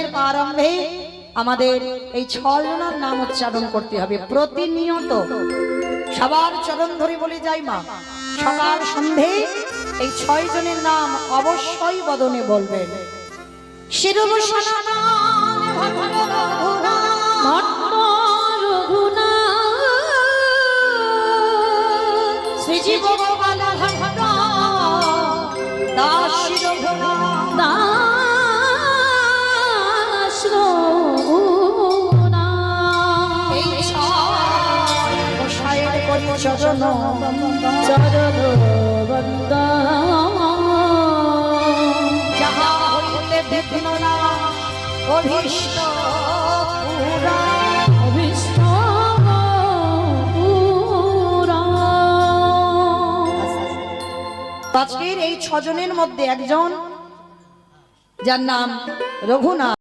ভজনের প্রারম্ভে আমাদের এই ছজনের নাম উচ্চারণ করতে হবে। প্রতিনিয়ত সবার চরণ ধরে বলে যাই মা, সকাল সন্ধে এই ছয় জনের নাম অবশ্যই বদনে বলবেন। শিরুল শ্রীজীব গোসাইয়ের করি চরণ যাহা হইতে বিঘ্ন না অভীষ্ট পুরা। আজকের এই ছজনের মধ্যে একজন যার নাম রঘুনাথ।